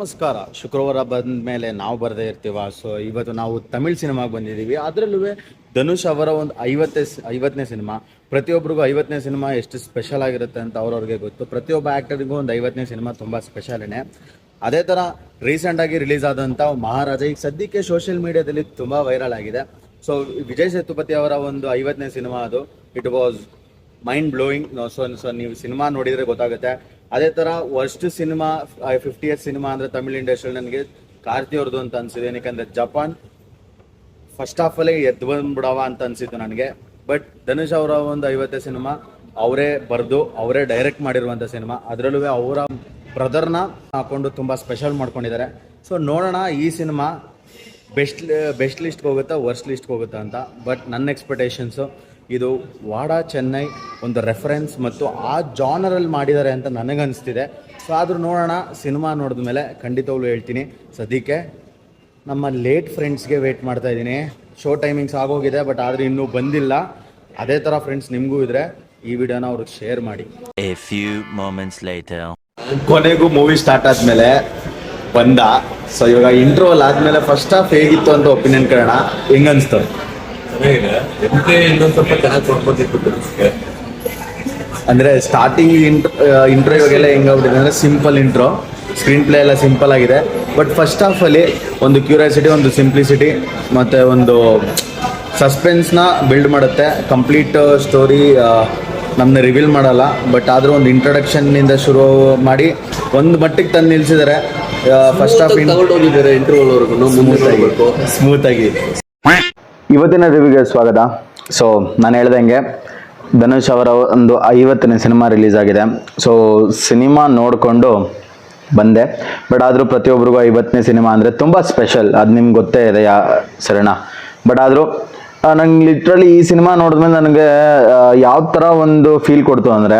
ನಮಸ್ಕಾರ. ಶುಕ್ರವಾರ ಬಂದ ಮೇಲೆ ನಾವು ಬರದೇ ಇರ್ತೀವ. ಸೊ ಇವತ್ತು ನಾವು ತಮಿಳ್ ಸಿನಿಮಾಗೆ ಬಂದಿದ್ದೀವಿ. ಅದರಲ್ಲೂ ಧನುಷ್ ಅವರ ಒಂದು ಐವತ್ತೇ ಐವತ್ತನೇ ಸಿನಿಮಾ. ಪ್ರತಿಯೊಬ್ಬರಿಗೂ ಐವತ್ತನೇ ಸಿನಿಮಾ ಎಷ್ಟು ಸ್ಪೆಷಲ್ ಆಗಿರುತ್ತೆ ಅಂತ ಅವ್ರವ್ರಿಗೆ ಗೊತ್ತು. ಪ್ರತಿಯೊಬ್ಬ ಆ್ಯಕ್ಟರ್ಗೂ ಒಂದು ಐವತ್ತನೇ ಸಿನಿಮಾ ತುಂಬ ಸ್ಪೆಷಲೇ ಅದೇ ಥರ ರೀಸೆಂಟಾಗಿ ರಿಲೀಸ್ ಆದಂಥ ಮಹಾರಾಜ ಈಗ ಸದ್ಯಕ್ಕೆ ಸೋಷಿಯಲ್ ಮೀಡಿಯಾದಲ್ಲಿ ತುಂಬ ವೈರಲ್ ಆಗಿದೆ. ಸೊ ವಿಜಯ್ ಸೇತುಪತಿ ಅವರ ಒಂದು ಐವತ್ತನೇ ಸಿನಿಮಾ ಅದು. It was mind blowing so so ನೀವು ಸಿನಿಮಾ ನೋಡಿದರೆ ಗೊತ್ತಾಗುತ್ತೆ. ಅದೇ ಥರ worst cinema fifty years cinema ಅಂದರೆ ತಮಿಳ್ ಇಂಡಸ್ಟ್ರಿ ನನಗೆ ಕಾರ್ತಿ ಅವ್ರದ್ದು ಅಂತ ಅನ್ಸಿದೆ. ಏನಕ್ಕೆ ಜಪಾನ್ ಫಸ್ಟ್ ಆಫ್ ಅಲ್ಲಿ ಎದ್ದು ಬಂದ್ಬಿಡವ ಅಂತ ಅನ್ಸಿತ್ತು ನನಗೆ. ಬಟ್ ಧನುಷ್ ಅವರ ಒಂದು ಐವತ್ತೇ ಸಿನಿಮಾ ಅವರೇ ಬರೆದು, ಅವರೇ ಡೈರೆಕ್ಟ್ ಮಾಡಿರುವಂಥ ಸಿನಿಮಾ ಅದರಲ್ಲೂ ಅವರ ಬ್ರದರ್ನ ಹಾಕೊಂಡು ತುಂಬ ಸ್ಪೆಷಲ್ ಮಾಡ್ಕೊಂಡಿದ್ದಾರೆ. ಸೊ ನೋಡೋಣ ಈ ಸಿನಿಮಾ ಬೆಸ್ಟ್ ಬೆಸ್ಟ್ ಲಿಸ್ಟ್ಗೆ ಹೋಗುತ್ತಾ ವರ್ಸ್ಟ್ ಲಿಸ್ಟ್ಗೆ ಹೋಗುತ್ತಾ ಅಂತ. ಬಟ್ ನನ್ನ ಎಕ್ಸ್ಪೆಕ್ಟೇಷನ್ಸು ಇದು ವಾಡಾ ಚೆನ್ನೈ ಒಂದು ರೆಫರೆನ್ಸ್ ಮತ್ತು ಆ ಜಾನರಲ್ಲಿ ಮಾಡಿದ್ದಾರೆ ಅಂತ ನನಗನ್ನಿಸ್ತಿದೆ ಸೊ ಆದರೂ ನೋಡೋಣ ಸಿನಿಮಾ ನೋಡಿದ ಮೇಲೆ ಖಂಡಿತವಾಗ್ಲೂ ಹೇಳ್ತೀನಿ. ಸದ್ಯಕ್ಕೆ ನಮ್ಮ ಲೇಟ್ ಫ್ರೆಂಡ್ಸ್ಗೆ ವೇಟ್ ಮಾಡ್ತಾ ಇದ್ದೀನಿ. ಶೋ ಟೈಮಿಂಗ್ಸ್ ಆಗೋಗಿದೆ ಬಟ್ ಆದರೆ ಇನ್ನೂ ಬಂದಿಲ್ಲ. ಅದೇ ಥರ ಫ್ರೆಂಡ್ಸ್ ನಿಮಗೂ ಇದ್ರೆ ಈ ವಿಡಿಯೋನ ಅವ್ರಿಗೆ ಶೇರ್ ಮಾಡಿ. A few moments. ಕೊನೆಗೂ ಮೂವಿ ಸ್ಟಾರ್ಟ್ ಆದ್ಮೇಲೆ ಬಂದ. ಸೊ ಇವಾಗ ಇಂಟ್ರೋಲ್ ಆದ್ಮೇಲೆ ಫಸ್ಟ್ ಹಾಫ್ ಹೇಗಿತ್ತು ಅಂತ ಒಪಿನಿಯನ್ ಕೇಳೋಣ. ಹೆಂಗ್ ಅಂದ್ರೆ ಸ್ಟಾರ್ಟಿಂಗ್ ಇಂಟ್ರೋ ಇವಾಗೆಲ್ಲ ಹೆಂಗಾಗ್ಬಿಟ್ಟಿದೆ ಅಂದ್ರೆ ಸಿಂಪಲ್ ಇಂಟ್ರೋ ಸ್ಕ್ರೀನ್ ಪ್ಲೇ ಎಲ್ಲ ಸಿಂಪಲ್ ಆಗಿದೆ. ಬಟ್ ಫಸ್ಟ್ ಹಾಫ್ ಅಲ್ಲಿ ಒಂದು ಕ್ಯೂರಿಯಾಸಿಟಿ ಒಂದು ಸಿಂಪ್ಲಿಸಿಟಿ ಮತ್ತೆ ಒಂದು ಸಸ್ಪೆನ್ಸ್ನ ಬಿಲ್ಡ್ ಮಾಡುತ್ತೆ. ಕಂಪ್ಲೀಟ್ ಸ್ಟೋರಿ ನಮ್ಮನ್ನ ರಿವೀಲ್ ಮಾಡಲ್ಲ. ಬಟ್ ಆದ್ರೂ ಒಂದು ಇಂಟ್ರೊಡಕ್ಷನ್ ಇಂದ ಶುರು ಮಾಡಿ ಒಂದು ಮಟ್ಟಿಗೆ ತಂದು ನಿಲ್ಸಿದ್ದಾರೆ. ಫಸ್ಟ್ ಹಾಫ್ ತಗೊಂಡೋಗಿದ್ದಾರೆ ಇಂಟರ್ವಲ್ ವರ್ಗು ಮುಂದೆ ಹೋಗ್ಬೇಕು ಸ್ಮೂತ್ ಆಗಿ. ಇವತ್ತಿನ ರಿವ್ಯೂಗೆ ಸ್ವಾಗತ. ಸೊ ನಾನು ಹೇಳ್ದಂಗೆ ಧನುಷ್ ಅವರ ಒಂದು ಐವತ್ತನೇ ಸಿನಿಮಾ ರಿಲೀಸ್ ಆಗಿದೆ. ಸೊ ಸಿನಿಮಾ ನೋಡಿಕೊಂಡು ಬಂದೆ. ಬಟ್ ಆದರೂ ಪ್ರತಿಯೊಬ್ಬರಿಗೂ ಐವತ್ತನೇ ಸಿನಿಮಾ ಅಂದರೆ ತುಂಬ ಸ್ಪೆಷಲ್ ಅದು ನಿಮ್ಗೆ ಗೊತ್ತೇ ಇದೆ, ಯಾ, ಸರಣ. ಬಟ್ ಆದರೂ ನಂಗೆ ಲಿಟ್ರಲಿ ಈ ಸಿನಿಮಾ ನೋಡಿದ್ಮೇಲೆ ನನಗೆ ಯಾವ ಥರ ಒಂದು ಫೀಲ್ ಕೊಡ್ತು ಅಂದರೆ,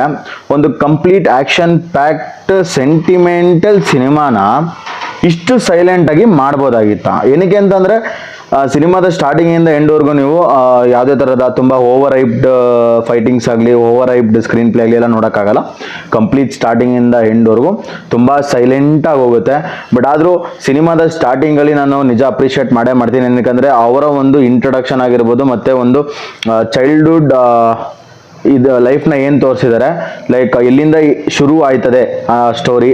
ಒಂದು ಕಂಪ್ಲೀಟ್ ಆ್ಯಕ್ಷನ್ ಪ್ಯಾಕ್ಟ್ ಸೆಂಟಿಮೆಂಟಲ್ ಸಿನಿಮಾನ ಇಷ್ಟು ಸೈಲೆಂಟಾಗಿ ಮಾಡ್ಬೋದಾಗಿತ್ತ? ಏನಕ್ಕೆ ಅಂತಂದರೆ ಸಿನಿಮಾದ ಸ್ಟಾರ್ಟಿಂಗಿಂದ ಎಂಡ್ವರೆಗೂ ನೀವು ಯಾವುದೇ ಥರದ ತುಂಬ ಓವರ್ ಹೈಪ್ಡ್ ಫೈಟಿಂಗ್ಸ್ ಆಗಲಿ ಓವರ್ ಹೈಪ್ಡ್ ಸ್ಕ್ರೀನ್ ಪ್ಲೇ ಆಗಲಿ ಎಲ್ಲ ನೋಡೋಕ್ಕಾಗಲ್ಲ. ಕಂಪ್ಲೀಟ್ ಸ್ಟಾರ್ಟಿಂಗಿಂದ ಎಂಡ್ವರೆಗೂ ತುಂಬ ಸೈಲೆಂಟಾಗಿ ಹೋಗುತ್ತೆ. ಬಟ್ ಆದರೂ ಸಿನಿಮಾದ ಸ್ಟಾರ್ಟಿಂಗಲ್ಲಿ ನಾನು ನಿಜ ಅಪ್ರಿಷಿಯೇಟ್ ಮಾಡೇ ಮಾಡ್ತೀನಿ. ಏನಕ್ಕಂದರೆ ಅವರ ಒಂದು ಇಂಟ್ರಡಕ್ಷನ್ ಆಗಿರ್ಬೋದು, ಮತ್ತು ಒಂದು ಚೈಲ್ಡ್ಹುಡ್ ಇದು ಲೈಫ್ನ ಏನು ತೋರಿಸಿದ್ದಾರೆ ಲೈಕ್ ಇಲ್ಲಿಂದ ಶುರು ಆಯ್ತದೆ ಆ ಸ್ಟೋರಿ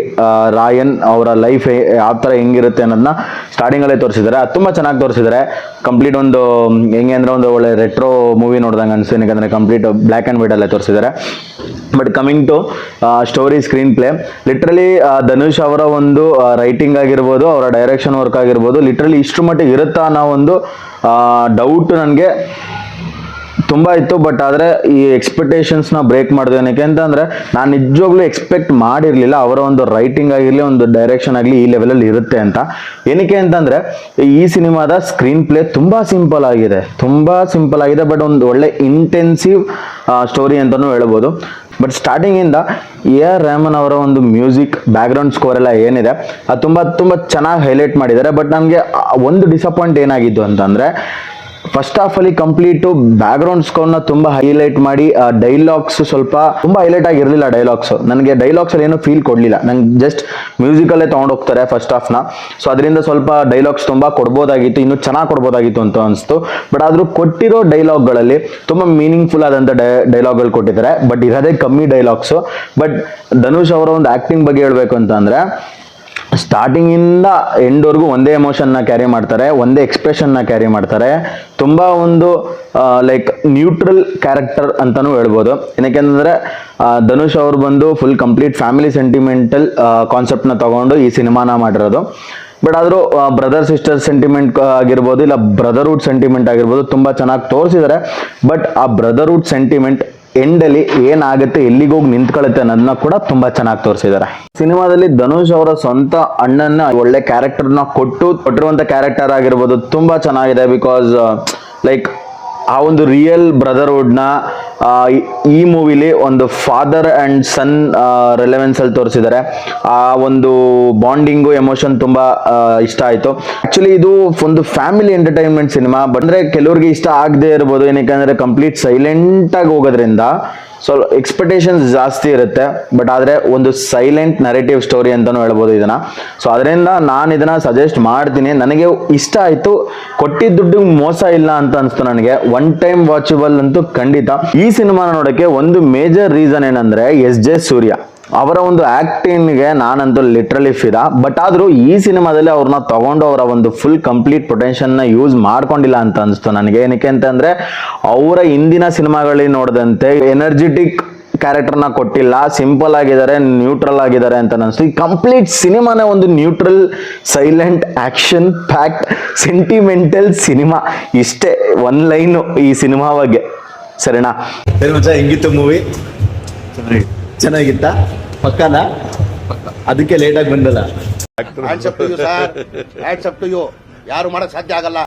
ರಾಯನ್ ಅವರ ಲೈಫ್ ಯಾವ ಥರ ಹೆಂಗಿರುತ್ತೆ ಅನ್ನೋದನ್ನ ಸ್ಟಾರ್ಟಿಂಗಲ್ಲೇ ತೋರಿಸಿದ್ದಾರೆ ಅದು ತುಂಬ ಚೆನ್ನಾಗಿ ತೋರಿಸಿದ್ದಾರೆ ಕಂಪ್ಲೀಟ್ ಒಂದು, ಹೆಂಗೆ ಅಂದರೆ ಒಂದು ಒಳ್ಳೆ ರೆಟ್ರೋ ಮೂವಿ ನೋಡ್ದಂಗೆ ಅನಿಸ್ತು ಯಾಕಂದರೆ ಕಂಪ್ಲೀಟ್ ಬ್ಲ್ಯಾಕ್ ಆ್ಯಂಡ್ ವೈಟ್ ಅಲ್ಲೇ ತೋರಿಸಿದ್ದಾರೆ but coming to story screenplay literally Dhanush ಅವರ ಒಂದು ರೈಟಿಂಗ್ ಆಗಿರ್ಬೋದು, ಅವರ ಡೈರೆಕ್ಷನ್ ವರ್ಕ್ ಆಗಿರ್ಬೋದು ಲಿಟ್ರಲಿ ಇಷ್ಟು ಮಟ್ಟಿಗೆ ಇರುತ್ತಾ ಅನ್ನೋ ಒಂದು ಡೌಟ್ ನನಗೆ ತುಂಬ ಇತ್ತು ಬಟ್ ಆದರೆ ಈ ಎಕ್ಸ್ಪೆಕ್ಟೇಷನ್ಸ್ನ ಬ್ರೇಕ್ ಮಾಡಿದೆ ಏನಕ್ಕೆ ಅಂತಂದರೆ ನಾನು ನಿಜವಾಗ್ಲೂ ಎಕ್ಸ್ಪೆಕ್ಟ್ ಮಾಡಿರಲಿಲ್ಲ. ಅವರ ಒಂದು ರೈಟಿಂಗ್ ಆಗಿರಲಿ, ಒಂದು ಡೈರೆಕ್ಷನ್ ಆಗಲಿ ಈ ಲೆವೆಲಲ್ಲಿ ಇರುತ್ತೆ ಅಂತ. ಏನಕ್ಕೆ ಅಂತಂದರೆ ಈ ಸಿನಿಮಾದ ಸ್ಕ್ರೀನ್ ಪ್ಲೇ ತುಂಬ ಸಿಂಪಲ್ ಆಗಿದೆ. ತುಂಬ ಸಿಂಪಲ್ ಆಗಿದೆ ಬಟ್ ಒಂದು ಒಳ್ಳೆ ಇಂಟೆನ್ಸಿವ್ ಸ್ಟೋರಿ ಅಂತಲೂ ಹೇಳ್ಬೋದು. ಬಟ್ ಸ್ಟಾರ್ಟಿಂಗಿಂದ ಎ ಆರ್ ರೆಹಮಾನ್ ಅವರ ಒಂದು ಮ್ಯೂಸಿಕ್ ಬ್ಯಾಕ್ಗ್ರೌಂಡ್ ಸ್ಕೋರ್ ಎಲ್ಲ ಏನಿದೆ, ಅದು ತುಂಬ ತುಂಬ ಚೆನ್ನಾಗಿ ಹೈಲೈಟ್ ಮಾಡಿದ್ದಾರೆ. ಬಟ್ ನಮಗೆ ಒಂದು ಡಿಸಪಾಯಿಂಟ್ ಏನಾಗಿದ್ದು ಅಂತಂದರೆ ಫಸ್ಟ್ ಹಾಫ್ ಅಲ್ಲಿ ಕಂಪ್ಲೀಟು ಬ್ಯಾಕ್ಗ್ರೌಂಡ್ನ ತುಂಬಾ ಹೈಲೈಟ್ ಮಾಡಿ ಡೈಲಾಗ್ಸ್ ಸ್ವಲ್ಪ ತುಂಬಾ ಹೈಲೈಟ್ ಆಗಿರಲಿಲ್ಲ ಡೈಲಾಗ್ಸ್ ನನಗೆ ಡೈಲಾಗ್ಸ್ ಅಲ್ಲಿ ಏನು ಫೀಲ್ ಕೊಡಲಿಲ್ಲ. ನಂಗೆ ಜಸ್ಟ್ ಮ್ಯೂಸಿಕಲ್ಲೇ ತಗೊಂಡು ಹೋಗ್ತಾರೆ ಫಸ್ಟ್ ಹಾಫ್ನ ಸೊ ಅದರಿಂದ ಸ್ವಲ್ಪ ಡೈಲಾಗ್ಸ್ ತುಂಬಾ ಕೊಡ್ಬೋದಾಗಿತ್ತು, ಇನ್ನು ಚೆನ್ನಾಗಿ ಕೊಡ್ಬೋದಾಗಿತ್ತು ಅಂತ ಅನಿಸ್ತು. ಬಟ್ ಆದರೂ ಕೊಟ್ಟಿರೋ ಡೈಲಾಗ್ಗಳಲ್ಲಿ ತುಂಬಾ ಮೀನಿಂಗ್ಫುಲ್ ಆದಂತ ಡೈಲಾಗ್ ಡೈಲಾಗ್ಗಳು ಕೊಟ್ಟಿದ್ದಾರೆ. ಬಟ್ ಇರೋದೇ ಕಮ್ಮಿ ಡೈಲಾಗ್ಸ್ ಬಟ್ ಧನುಷ್ ಅವರ ಒಂದು ಆಕ್ಟಿಂಗ್ ಬಗ್ಗೆ ಹೇಳಬೇಕು ಅಂತಂದರೆ ಸ್ಟಾರ್ಟಿಂಗಿಂದ ಎಂಡ್ವರೆಗೂ ಒಂದೇ ಎಮೋಷನ್ನ ಕ್ಯಾರಿ ಮಾಡ್ತಾರೆ, ಒಂದೇ ಎಕ್ಸ್ಪ್ರೆಷನ್ನ ಕ್ಯಾರಿ ಮಾಡ್ತಾರೆ. ತುಂಬ ಒಂದು ಲೈಕ್ ನ್ಯೂಟ್ರಲ್ ಕ್ಯಾರೆಕ್ಟರ್ ಅಂತಲೂ ಹೇಳ್ಬೋದು. ಏನಕ್ಕೆಂದರೆ ಧನುಷ್ ಅವರು ಬಂದು ಫುಲ್ ಕಂಪ್ಲೀಟ್ ಫ್ಯಾಮಿಲಿ ಸೆಂಟಿಮೆಂಟಲ್ ಕಾನ್ಸೆಪ್ಟ್ನ ತಗೊಂಡು ಈ ಸಿನಿಮಾನ ಮಾಡಿರೋದು. ಬಟ್ ಆದರೂ ಬ್ರದರ್ ಸಿಸ್ಟರ್ ಸೆಂಟಿಮೆಂಟ್ ಆಗಿರ್ಬೋದು, ಇಲ್ಲ ಬ್ರದರ್ಹುಡ್ ಸೆಂಟಿಮೆಂಟ್ ಆಗಿರ್ಬೋದು, ತುಂಬ ಚೆನ್ನಾಗಿ ತೋರಿಸಿದ್ದಾರೆ ಬಟ್ ಆ ಬ್ರದರ್ಹುಡ್ ಸೆಂಟಿಮೆಂಟ್ ಎಂಡಲ್ಲಿ ಏನಾಗುತ್ತೆ, ಎಲ್ಲಿಗೆ ಹೋಗಿ ನಿಂತ್ಕೊಳ್ಳುತ್ತೆ ಅನ್ನೋದನ್ನ ಕೂಡ ತುಂಬಾ ಚೆನ್ನಾಗಿ ತೋರಿಸಿದ್ದಾರೆ ಸಿನಿಮಾದಲ್ಲಿ ಧನುಷ್ ಅವರ ಸ್ವಂತ ಅಣ್ಣನ ಒಳ್ಳೆ ಕ್ಯಾರೆಕ್ಟರ್ನ ಕೊಟ್ಟು ಕೊಟ್ಟಿರುವಂತ ಕ್ಯಾರೆಕ್ಟರ್ ಆಗಿರ್ಬೋದು, ತುಂಬಾ ಚೆನ್ನಾಗಿದೆ ಬಿಕಾಸ್ ಲೈಕ್ ಆ ಒಂದು ರಿಯಲ್ ಬ್ರದರ್ಹುಡ್ನ ಈ- ಮೂವಿಲಿ ಒಂದು ಫಾದರ್ ಅಂಡ್ ಸನ್ ರೆಲೆವೆನ್ಸ್ ಅಲ್ಲಿ ತೋರಿಸಿದ್ದಾರೆ. ಆ ಒಂದು ಬಾಂಡಿಂಗು ಎಮೋಷನ್ ತುಂಬಾ ಇಷ್ಟ ಆಯ್ತು. ಆಕ್ಚುಲಿ ಇದು ಒಂದು ಫ್ಯಾಮಿಲಿ ಎಂಟರ್ಟೈನ್ಮೆಂಟ್ ಸಿನಿಮಾ ಬಂದ್ರೆ ಕೆಲವರಿಗೆ ಇಷ್ಟ ಆಗದೆ ಇರ್ಬೋದು. ಏನಕ್ಕೆ ಕಂಪ್ಲೀಟ್ ಸೈಲೆಂಟ್ ಆಗಿ ಹೋಗೋದ್ರಿಂದ ಸೊ ಎಕ್ಸ್ಪೆಕ್ಟೇಷನ್ಸ್ ಜಾಸ್ತಿ ಇರುತ್ತೆ. ಬಟ್ ಆದರೆ ಒಂದು ಸೈಲೆಂಟ್ ನರೇಟಿವ್ ಸ್ಟೋರಿ ಅಂತಲೂ ಹೇಳ್ಬೋದು ಇದನ್ನ. ಸೊ ಅದರಿಂದ ನಾನು ಇದನ್ನ ಸಜೆಸ್ಟ್ ಮಾಡ್ತೀನಿ. ನನಗೆ ಇಷ್ಟ ಆಯಿತು. ಕೊಟ್ಟಿದ್ದ ದುಡ್ಡು ಮೋಸ ಇಲ್ಲ ಅಂತ ಅನಿಸ್ತು ನನಗೆ. ಒನ್ ಟೈಮ್ ವಾಚಬಲ್ ಅಂತೂ ಖಂಡಿತ. ಈ ಸಿನಿಮಾನ ನೋಡೋಕ್ಕೆ ಒಂದು ಮೇಜರ್ ರೀಸನ್ ಏನಂದ್ರೆ ಎಸ್ ಜೆ ಸೂರ್ಯ. ಅವರ ಒಂದು ಆಕ್ಟಿಂಗ್ಗೆ ನಾನಂತೂ ಲಿಟ್ರಲಿ ಫಿರಾ ಬಟ್ ಆದರೂ ಈ ಸಿನಿಮಾದಲ್ಲಿ ಅವ್ರನ್ನ ತಗೊಂಡು ಅವರ ಒಂದು ಫುಲ್ ಕಂಪ್ಲೀಟ್ ಪೊಟೆನ್ಷಿಯಲ್ನ ಯೂಸ್ ಮಾಡ್ಕೊಂಡಿಲ್ಲ ಅಂತ ಅನಿಸ್ತು ನನಗೆ. ಏನಕ್ಕೆ ಅಂತಂದರೆ ಅವರ ಹಿಂದಿನ ಸಿನಿಮಾಗಳಲ್ಲಿ ನೋಡಿದಂತೆ ಎನರ್ಜೆಟಿಕ್ ಕ್ಯಾರೆಕ್ಟರ್ನ ಕೊಟ್ಟಿಲ್ಲ ಸಿಂಪಲ್ ಆಗಿದ್ದಾರೆ ನ್ಯೂಟ್ರಲ್ ಆಗಿದ್ದಾರೆ ಅಂತ ಅನಿಸ್ತು. ಈ ಕಂಪ್ಲೀಟ್ ಸಿನಿಮಾನೇ ಒಂದು neutral silent action packed sentimental cinema. ಇಷ್ಟೇ ಒನ್ ಲೈನು ಈ ಸಿನಿಮಾ ಬಗ್ಗೆ. ಸರಿನಾ? ಮಚ್ಚ ಹೆಂಗಿತ್ತು ಮೂವಿ ಚೆನ್ನಾಗಿತ್ತ? ಪಕ್ಕನ? ಅದಕ್ಕೆ ಲೇಟಾಗಿ ಬಂದಲ್ಲ. Hands up to you sir hands up to you ಯಾರು ಮಾಡಕ್ ಸಾಧ್ಯ ಆಗಲ್ಲ.